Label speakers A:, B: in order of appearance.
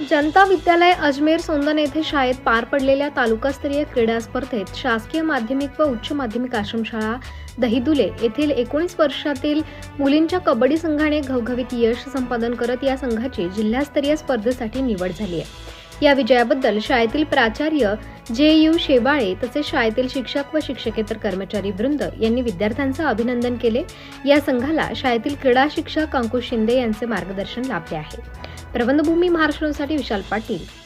A: जनता विद्यालय अजमेर सोंदन येथे शाळेत पार पडलेल्या तालुकास्तरीय क्रीडा स्पर्धेत शासकीय माध्यमिक व उच्च माध्यमिक आश्रमशाळा दहिदुले येथील एकोणीस वर्षातील मुलींच्या कबड्डी संघाने घवघवीत यश संपादन करत या संघाची जिल्हास्तरीय स्पर्धेसाठी निवड झाली आहे. या विजयाबद्दल शाळेतील प्राचार्य जे यू शेवाळे तसेच शाळेतील शिक्षक व शिक्षकेतर कर्मचारी वृंद यांनी विद्यार्थ्यांचं अभिनंदन केले. या संघाला शाळेतील क्रीडा शिक्षक अंकुश शिंदे यांचे मार्गदर्शन लाभले आहे. प्रबंधभूमी महाराष्ट्रासाठी विशाल पाटील.